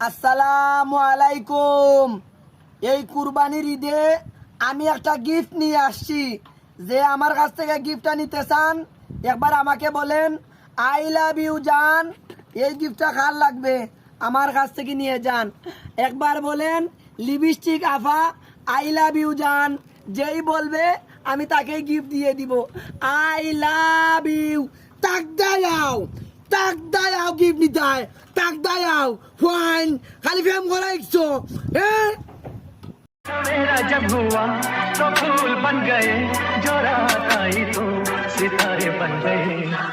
আসসালামু আলাইকুম। এই কুরবানির ঈদে আমি একটা গিফট নিয়ে আসছি। যে আমার কাছ থেকে গিফটটা নিতে চান, একবার আমাকে বলেন আই লাভ ইউ জান। এই গিফটটা কার লাগবে? আমার কাছ থেকে নিয়ে যান। একবার বলেন lipstick Apa I love you জান। যেই বলবে, আমি তাকেই গিফট দিয়ে দিব। আই লাভ ইউ তাক দাও। তাক দাও গিফট নিতে হয় তাক দাও ফাইন খালি ফেম করা একশো হ্যাঁ मेरा जब हुआ तो फूल बन गए जो रात आई तो सितारे बन गए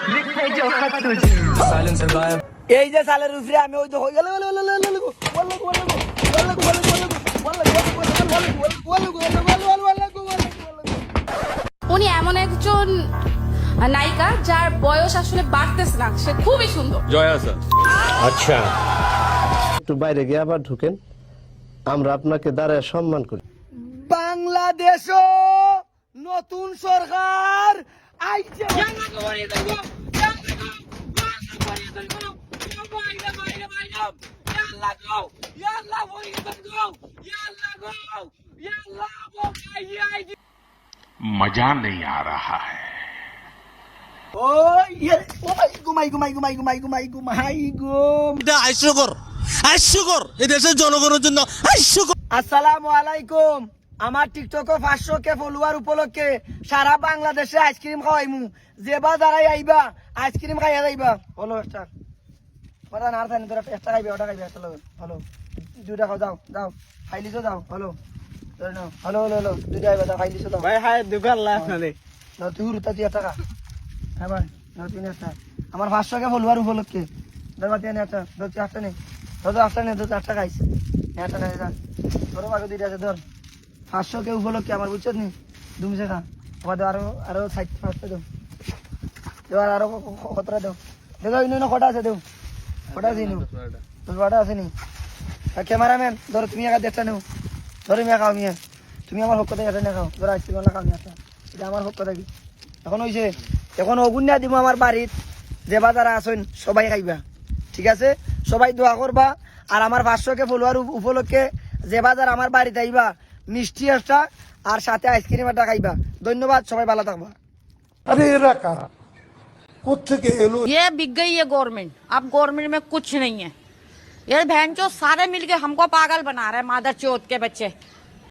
लिखे जो खत तुझे साइलेंसर गायब এই যে সালের উপরে আমি ওই যে হয়ে গেল উনি এমন একজন নায়িকা যার বয়স আসলে বাড়তেছে না সে খুবই সুন্দর জয়া স্যার একটু বাইরে গিয়ে আবার ঢুকেন আমরা আপনাকে দাঁড়ায় সম্মান করি বাংলাদেশ নতুন সরকার আইছে मजा नहीं आ रहा है ও মাই গুমাই গুমাই গুমাই গুমাই গুমাই গুমাই গুম এটা হাস্যকর হাস্যকর এই দেশের জনগণের জন্য হাস্যকর আসসালামু আলাইকুম আমার টিকটকে পাঁচশো কে ফলোয়ার উপলক্ষে সারা বাংলাদেশে আইসক্রিম খাওয়াইমু। যে বা যারাই আইবা আইসক্রিম খাইয়া যাইবা। হলো একটা ওটা না থানি তোরা একটা খাইবে ওটা খাইবে একটা হলো দুইটা খাও যাও যাও। খাইলিছো যাও হলো হলো হলো হলো দুইটা আইবা যাও খাইলিছো যাও। ভাই হায় দোকান লাভ না তুই উড়তা তুই একটা হ্যাঁ ভাই নাও তুই নে একটা আমার পাঁচশো কে ফলোয়ার উপলক্ষে। ধর বাতি আনে একটা ধর তুই একটা নে ধর তুই একটা নে ধর তুই একটা খাইস একটা নে যা ধরো বাকি দুইটা আছে, ধর। পাঁচশো কে উপলক্ষে আমার বুঝছ নি? দুমছে খা আমাদের আরও আরও ষাট পাঁচটা দেও। এবার আরও কতটা দেও? দেখো ইনো কটা আছে দেও? কটা আছে ইনো? তোর কটা আছে নি? ক্যামেরাম্যান ধরো তুমি একা দেখটা নেও। ধরো মিয়া খাও মিয়া তুমি আমার হক কথা এটা না খাও। ধরো আসছি না খাও মিয়া এটা আমার হক কথা কি এখন হয়েছে এখন অগুন্যা দিব আমার বাড়িত যে বাজারা আসেন সবাই খাইবা ঠিক আছে সবাই দোয়া করবা আর আমার পাঁচশোকে ফলোয়ার উপলক্ষে যে বাজার আমার বাড়িতে আইবা মিষ্টি একটা আর সাথে আইসক্রিম একটা খাইবা ধন্যবাদ সবাই ভালো থাকবা আরে এরা কারা কোথেকে এলো ये बिक गई है गवर्नमेंट अब गवर्नमेंट में कुछ नहीं है ये बहन चो सारे मिलके हमको पागल बना रहे हैं मादर चौथ के बच्चे